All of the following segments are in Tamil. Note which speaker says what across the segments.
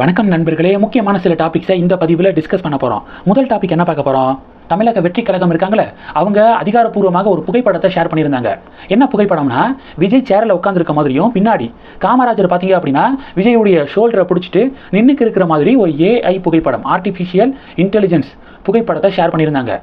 Speaker 1: வணக்கம் நண்பர்களே. முக்கியமான சில டாபிக்ஸை இந்த பதிவில் டிஸ்கஸ் பண்ண போகிறோம் முதல் டாபிக் என்ன பார்க்க போகிறோம் தமிழக வெற்றி கழகம் இருக்காங்களே அவங்க அதிகாரப்பூர்வமாக ஒரு புகைப்படத்தை ஷேர் பண்ணியிருந்தாங்க. என்ன புகைப்படம்னா விஜய் சேரில் உட்காந்துருக்க மாதிரியும் பின்னாடி காமராஜர் பார்த்தீங்க அப்படின்னா விஜயுடைய ஷோல்டரை பிடிச்சிட்டு நின்றுக்கு இருக்கிற மாதிரி ஒரு ஏஐ புகைப்படம் ஆர்டிஃபிஷியல் இன்டெலிஜென்ஸ் புகைப்படத்தை ஷேர் பண்ணியிருந்தாங்க.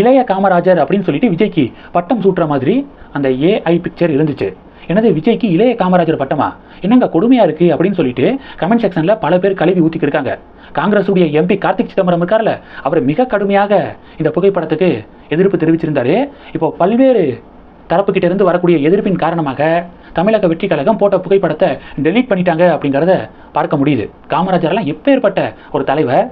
Speaker 1: இளைய காமராஜர் அப்படின்னு சொல்லிட்டு விஜய்க்கு பட்டம் சூட்டுற மாதிரி அந்த ஏஐ பிக்சர் இருந்துச்சு. என்னது விஜய்க்கு இளைய காமராஜர் பட்டமா? என்னங்க கொடுமையா இருக்கு அப்படின்னு சொல்லிட்டு கமெண்ட் செக்ஷன்ல பல பேர் கழுவி ஊத்திக்கு இருக்காங்க. காங்கிரஸுடைய எம்பி கார்த்திக் சிதம்பரம் இருக்கார்ல அவர் மிக கடுமையாக இந்த புகைப்படத்துக்கு எதிர்ப்பு தெரிவிச்சிருந்தாரு. இப்போ பல்வேறு தரப்பு கிட்ட இருந்து வரக்கூடிய எதிர்ப்பின் காரணமாக தமிழக வெற்றி கழகம் போட்ட புகைப்படத்தை டெலீட் பண்ணிட்டாங்க அப்படிங்கிறத பார்க்க முடியுது. காமராஜர்லாம் எப்பேற்பட்ட ஒரு தலைவர்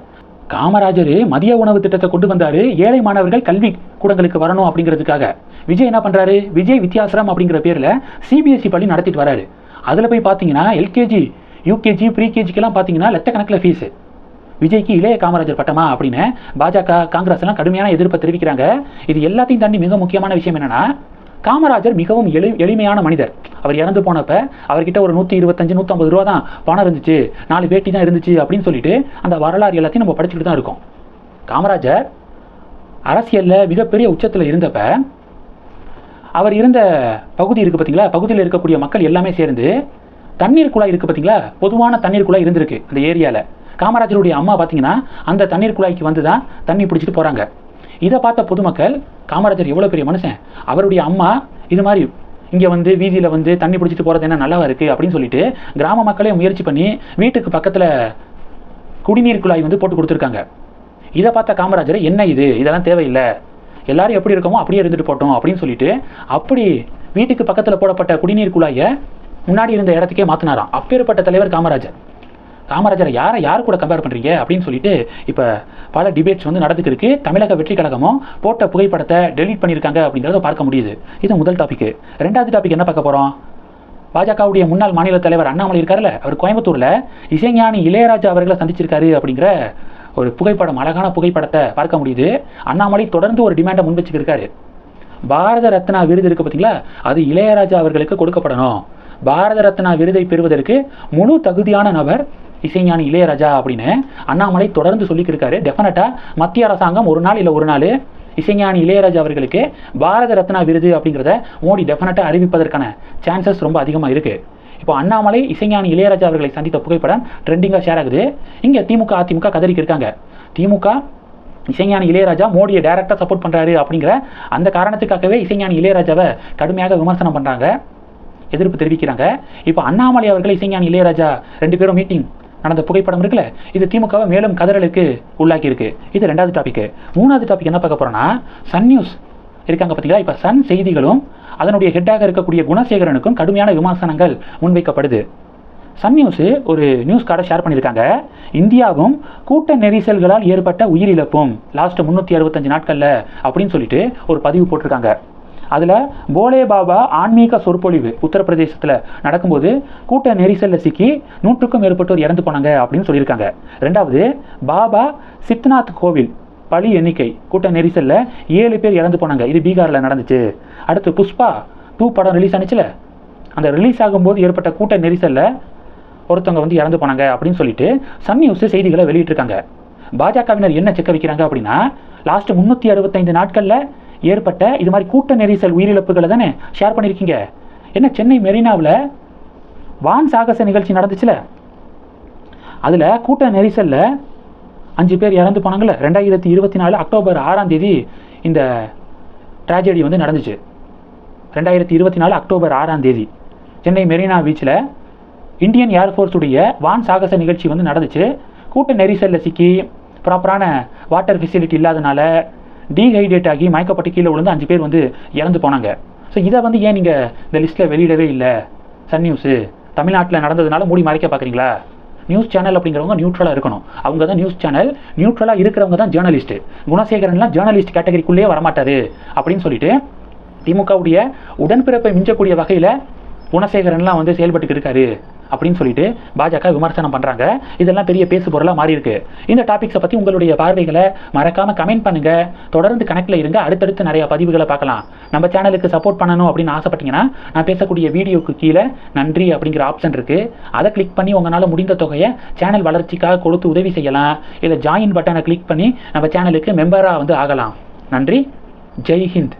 Speaker 1: காமராஜர் மதிய உணவு திட்டத்தை கொண்டு வந்தாரு. ஏழை மாணவர்கள் கல்வி கூடங்களுக்கு வரணும் அப்படிங்கிறதுக்காக. விஜய் என்ன பண்றாரு? விஜய் வித்யாசிரம் அப்படிங்கிற பேர்ல சிபிஎஸ்சி பள்ளி நடத்திட்டு வராரு. அதில் போய் பார்த்தீங்கன்னா எல்கேஜி யூகேஜி ப்ரீகேஜிக்கெல்லாம் பார்த்தீங்கன்னா லட்சக்கணக்கில் ஃபீஸு விஜய்க்கு இளைய காமராஜர் பட்டமா அப்படின்னு பாஜக காங்கிரஸ் எல்லாம் கடுமையான எதிர்ப்பை தெரிவிக்கிறாங்க. இது எல்லாத்தையும் தாண்டி மிக முக்கியமான விஷயம் என்னன்னா காமராஜர் மிகவும் எளி எளிமையான மனிதர். அவர் இறந்து போனப்ப அவர்கிட்ட ஒரு நூற்றி இருபத்தஞ்சு நூற்றம்பது ரூபா தான் பணம் இருந்துச்சு. நாலு வேட்டி தான் இருந்துச்சு அப்படின்னு சொல்லிட்டு அந்த வரலாறு எல்லாத்தையும் நம்ம படிச்சுட்டு தான் இருக்கோம். காமராஜர் அரசியலில் மிகப்பெரிய உச்சத்தில் இருந்தப்ப அவர் இருந்த பகுதி இருக்குது பார்த்தீங்களா பகுதியில் இருக்கக்கூடிய மக்கள் எல்லாமே சேர்ந்து தண்ணீர் குழாய் இருக்குது பார்த்தீங்களா பொதுவான தண்ணீர் குழாய் இருந்திருக்கு அந்த ஏரியாவில் காமராஜருடைய அம்மா பார்த்தீங்கன்னா அந்த தண்ணீர் குழாய்க்கு வந்து தான் தண்ணி பிடிச்சிட்டு போகிறாங்க இதை பார்த்த பொதுமக்கள் காமராஜர் எவ்வளோ பெரிய மனுஷன்? அவருடைய அம்மா இது மாதிரி இங்கே வந்து வீதியில் வந்து தண்ணி பிடிச்சிட்டு போகிறது என்ன நல்லாவா இருக்குது அப்படின்னு சொல்லிட்டு கிராம மக்களே முயற்சி பண்ணி வீட்டுக்கு பக்கத்தில் குடிநீர் குழாய் வந்து போட்டு கொடுத்துருக்காங்க. இதை பார்த்த காமராஜர் என்ன இது? இதெல்லாம் தேவையில்லை. எல்லாரும் எப்படி இருக்கோமோ அப்படியே இருந்துட்டு போட்டோம் அப்படின்னு சொல்லிட்டு அப்படி வீட்டுக்கு பக்கத்தில் போடப்பட்ட குடிநீர் குழாயை முன்னாடி இருந்த இடத்துக்கே மாற்றினாராம் அப்பேற்பட்ட தலைவர் காமராஜர். காமராஜரை யாரை யார் கூட கம்பேர் பண்ணுறீங்க அப்படின்னு சொல்லிட்டு இப்போ பல டிபேட்ஸ் வந்து நடந்துக்கிருக்கு. தமிழக வெற்றி கழகமும் போட்ட புகைப்படத்தை டெலீட் பண்ணியிருக்காங்க அப்படிங்கிறத பார்க்க முடியுது. இது முதல் டாபிக் ரெண்டாவது டாபிக் என்ன பார்க்க போகிறோம் பாஜகவுடைய முன்னாள் மாநில தலைவர் அண்ணாமலை இருக்கார்ல அவர் கோயம்புத்தூரில் இசைஞானி இளையராஜா அவர்களை சந்திச்சிருக்காரு அப்படிங்கிற ஒரு புகைப்படம் அழகான புகைப்படத்தை பார்க்க முடியுது. அண்ணாமலை தொடர்ந்து ஒரு டிமாண்டை முன் வச்சுக்கிருக்காரு பாரத ரத்னா விருது இருக்கு பார்த்தீங்களா அது இளையராஜா அவர்களுக்கு கொடுக்கப்படணும். பாரத ரத்னா விருதை பெறுவதற்கு முழு தகுதியான நபர் இசைஞானி இளையராஜா அப்படின்னு அண்ணாமலை தொடர்ந்து சொல்லிக்கிருக்காரு. டெஃபினட்டாக மத்திய அரசாங்கம் ஒரு நாள் இல்லை ஒரு நாள் இசைஞானி இளையராஜா அவர்களுக்கு பாரத ரத்னா விருது அப்படிங்கிறத மோடி டெஃபினட்டாக அறிவிப்பதற்கான சான்சஸ் ரொம்ப அதிகமாக இருக்குது இப்போ அண்ணாமலை இசைஞானி இளையராஜா அவர்களை சந்தித்த புகைப்படம் ட்ரெண்டிங்காக ஷேர் ஆகுது. இங்கே திமுக அதிமுக கதறிக்கு இருக்காங்க. திமுக இசைஞானி இளையராஜா மோடியை டைரக்டாக சப்போர்ட் பண்ணுறாரு அப்படிங்கிற அந்த காரணத்துக்காகவே இசைஞானி இளையராஜாவை கடுமையாக விமர்சனம் பண்ணுறாங்க எதிர்ப்பு தெரிவிக்கிறாங்க. இப்போ அண்ணாமலை அவர்கள் இசைஞானி இளையராஜா ரெண்டு பேரும் மீட்டிங் நடந்த புகைப்படம் இருக்குல்ல இது திமுகவை மேலும் கதறலுக்கு உள்ளாக்கி இருக்கு இது ரெண்டாவது டாபிக் மூணாவது டாபிக் என்ன பார்க்க போறோம்னா சன் நியூஸ் இருக்காங்க பார்த்தீங்களா? இப்போ சன் செய்திகளும் அதனுடைய ஹெட்டாக இருக்கக்கூடிய குணசேகரனுக்கும் கடுமையான விமர்சனங்கள் முன்வைக்கப்படுது. சன் நியூஸ் ஒரு நியூஸ் கார்டை ஷேர் பண்ணியிருக்காங்க. இந்தியாவும் கூட்ட நெரிசல்களால் ஏற்பட்ட உயிரிழப்பும் லாஸ்ட் முந்நூற்றி அறுபத்தஞ்சு நாட்களில் அப்படின்னு சொல்லிட்டு ஒரு பதிவு போட்டிருக்காங்க. அதில் போலே பாபா ஆன்மீக சொற்பொழிவு உத்தரப்பிரதேசத்தில் நடக்கும்போது கூட்ட நெரிசலில் சிக்கி நூற்றுக்கும் மேற்பட்டோர் இறந்து போனாங்க அப்படின்னு சொல்லியிருக்காங்க. ரெண்டாவது பாபா சித்நாத் கோவில் பழி எண்ணிக்கை கூட்ட நெரிசலில் ஏழு பேர் இறந்து போனாங்க. இது பீகாரில் நடந்துச்சு. அடுத்து புஷ்பா டூ படம் ரிலீஸ் ஆனிச்சுல. அந்த ரிலீஸ் ஆகும்போது ஏற்பட்ட கூட்ட நெரிசலில் ஒருத்தவங்க வந்து இறந்து போனாங்க அப்படின்னு சொல்லிட்டு சன் நியூஸ் செய்திகளை வெளியிட்டிருக்காங்க. பாஜகவினர் என்ன செக்க வைக்கிறாங்க அப்படின்னா லாஸ்ட் முந்நூற்றி அறுபத்தைந்து நாட்களில் ஏற்பட்ட இது மாதிரி கூட்ட நெரிசல் உயிரிழப்புகளை தானே ஷேர் பண்ணியிருக்கீங்க. என்ன சென்னை மெரினாவில் வான் சாகச நிகழ்ச்சி நடந்துச்சுல? அதில் கூட்ட நெரிசலில் அஞ்சு பேர் இறந்து போனாங்கல்ல? ரெண்டாயிரத்தி இருபத்தி நாலு அக்டோபர் ஆறாம் தேதி இந்த ட்ராஜடி வந்து நடந்துச்சு. ரெண்டாயிரத்தி இருபத்தி நாலு அக்டோபர் ஆறாம் தேதி. சென்னை மெரினா பீச்சில் இந்தியன் ஏர்ஃபோர்ஸுடைய வான் சாகச நிகழ்ச்சி வந்து நடந்துச்சு. கூட்ட நெரிசலில் சிக்கி ப்ராப்பரான வாட்டர் ஃபெசிலிட்டி இல்லாதனால டீஹைட்ரேட் ஆகி மயக்கப்பட்டு கீழே விழுந்து அஞ்சு பேர் வந்து இறந்து போனாங்க. ஸோ இதை வந்து ஏன் நீங்கள் இந்த லிஸ்ட்டில் வெளியிடவே இல்லை? Sun news. தமிழ்நாட்டில் நடந்ததுனால மூடி மறைக்க பார்க்குறீங்களா? நியூஸ் சேனல் அப்படிங்கிறவங்க நியூட்ரலாக இருக்கணும். அவங்க தான் நியூஸ் சேனல் நியூட்ரலாக இருக்கிறவங்க தான் ஜேர்னலிஸ்ட் குணசேகரன்லாம் ஜேர்னலிஸ்ட் கேட்டகரிக்குள்ளேயே வரமாட்டாரு அப்படின்னு சொல்லிட்டு திமுகவுடைய உடன்பிறப்பை மிஞ்சக்கூடிய வகையில் குணசேகரன்லாம் வந்து செயல்பட்டு இருக்காரு. அப்படின்னு சொல்லிட்டு பாஜக விமர்சனம் பண்ணுறாங்க இதெல்லாம் பெரிய பேசு பொருளாக மாறி இருக்கு இந்த டாபிக்ஸை பற்றி உங்களுடைய பார்வைகளை மறக்காமல் கமெண்ட் பண்ணுங்க. தொடர்ந்து கணக்கில் இருங்க. அடுத்தடுத்து நிறைய பதிவுகளை பார்க்கலாம். நம்ம சேனலுக்கு சப்போர்ட் பண்ணணும் அப்படின்னு ஆசைப்பட்டீங்கன்னா நான் பேசக்கூடிய வீடியோக்கு கீழே நன்றி அப்படிங்கிற ஆப்ஷன் இருக்கு. அதை கிளிக் பண்ணி உங்களால் முடிந்த தொகையை சேனல் வளர்ச்சிக்காக கொடுத்து உதவி செய்யலாம். இல்லை ஜாயின் பட்டனை கிளிக் பண்ணி நம்ம சேனலுக்கு மெம்பராக வந்து ஆகலாம். நன்றி. ஜெய் ஹிந்த்.